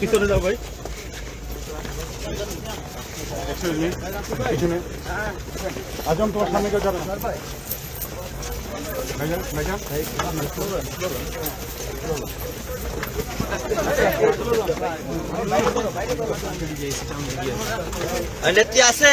পিছনে যাও ভাই। আজম তোমার সামনে কেউ যাবে না? নেত্রী আছে।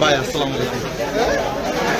ভাই আসসালামু আলাইকুম।